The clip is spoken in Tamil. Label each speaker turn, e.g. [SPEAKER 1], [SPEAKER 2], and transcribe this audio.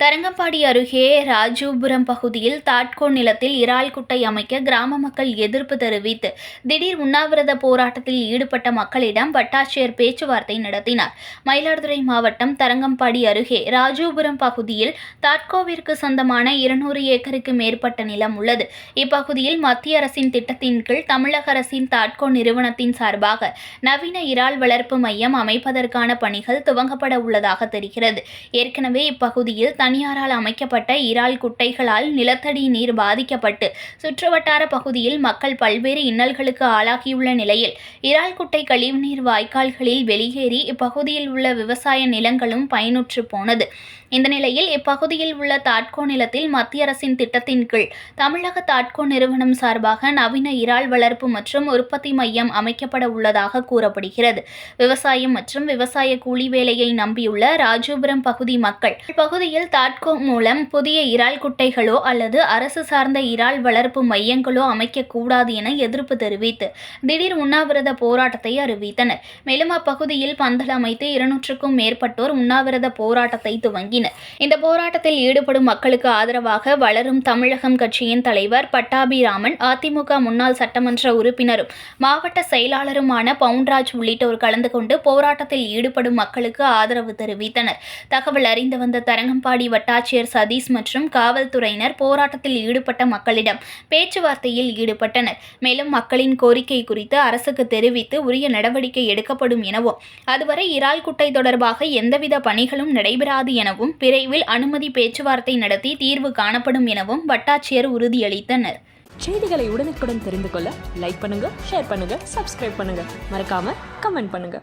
[SPEAKER 1] தரங்கம்பாடி அருகே ராஜூபுரம் பகுதியில் தாட்கோ நிலத்தில் இறால் குட்டை அமைக்க கிராம மக்கள் எதிர்ப்பு தெரிவித்து திடீர் உண்ணாவிரத போராட்டத்தில் ஈடுபட்ட மக்களிடம் வட்டாட்சியர் பேச்சுவார்த்தை நடத்தினார். மயிலாடுதுறை மாவட்டம் தரங்கம்பாடி அருகே ராஜூபுரம் பகுதியில் தாட்கோவிற்கு சொந்தமான இருநூறு ஏக்கருக்கு மேற்பட்ட நிலம் உள்ளது. இப்பகுதியில் மத்திய அரசின் திட்டத்தின் கீழ் தமிழக அரசின் தாட்கோ நிறுவனத்தின் சார்பாக நவீன இறால் வளர்ப்பு மையம் அமைப்பதற்கான பணிகள் துவங்கப்பட உள்ளதாக தெரிகிறது. ஏற்கனவே இப்பகுதியில் தனியாரால் அமைக்கப்பட்ட இறால் குட்டைகளால் நிலத்தடி நீர் பாதிக்கப்பட்டு சுற்றுவட்டார பகுதியில் மக்கள் பல்வேறு இன்னல்களுக்கு ஆளாகியுள்ள நிலையில் இறால் குட்டை கழிவுநீர் வாய்க்கால்களில் வெளியேறி இப்பகுதியில் உள்ள விவசாய நிலங்களும் பயனுற்று போனது. இந்த நிலையில் இப்பகுதியில் உள்ள தாட்கோ நிலத்தில் மத்திய அரசின் திட்டத்தின் கீழ் தமிழக தாட்கோ நிறுவனம் சார்பாக நவீன இறால் வளர்ப்பு மற்றும் உற்பத்தி மையம் அமைக்கப்பட உள்ளதாக கூறப்படுகிறது. விவசாயம் மற்றும் விவசாய கூலி வேலையை நம்பியுள்ள ராஜூபுரம் பகுதி மக்கள் பகுதியில் தாட்கோ மூலம் புதிய இறால் குட்டைகளோ அல்லது அரசு சார்ந்த இறால் வளர்ப்பு மையங்களோ அமைக்கக்கூடாது என எதிர்ப்பு தெரிவித்து திடீர் உண்ணாவிரத போராட்டத்தை அறிவித்தனர். மேலும் அப்பகுதியில் பந்தல் அமைத்து இருநூற்றுக்கும் மேற்பட்டோர் உண்ணாவிரத போராட்டத்தை துவங்கினர். இந்த போராட்டத்தில் ஈடுபடும் மக்களுக்கு ஆதரவாக வளரும் தமிழகம் கட்சியின் தலைவர் பட்டாபிராமன் அதிமுக முன்னாள் சட்டமன்ற உறுப்பினரும் மாவட்ட செயலாளருமான பவுன்ராஜ் உள்ளிட்டோர் கலந்து கொண்டு போராட்டத்தில் ஈடுபடும் மக்களுக்கு ஆதரவு தெரிவித்தனர். தகவல் அறிந்து வந்த தரங்கம்பாடி வட்டாட்சியர் சதீஷ் மற்றும் காவல்துறையினர் போராட்டத்தில் ஈடுபட்ட மக்களிடம் பேச்சுவார்த்தையில் ஈடுபட்டனர். மேலும் மக்களின் கோரிக்கை குறித்து அரசுக்கு தெரிவித்து உரிய நடவடிக்கை எடுக்கப்படும் எனவும் அதுவரை இறால் குட்டை தொடர்பாக எந்தவித பணிகளும் நடைபெறாது எனவும் விரைவில் அனுமதி பேச்சுவார்த்தை நடத்தி தீர்வு காணப்படும் எனவும் வட்டாட்சியர் உறுதியளித்தனர்.
[SPEAKER 2] செய்திகளை உடனுக்குடன் தெரிந்து கொள்ள லைக் பண்ணுங்க ஷேர் பண்ணுங்க சப்ஸ்கிரைப் பண்ணுங்க. மறக்காம கமெண்ட் பண்ணுங்க.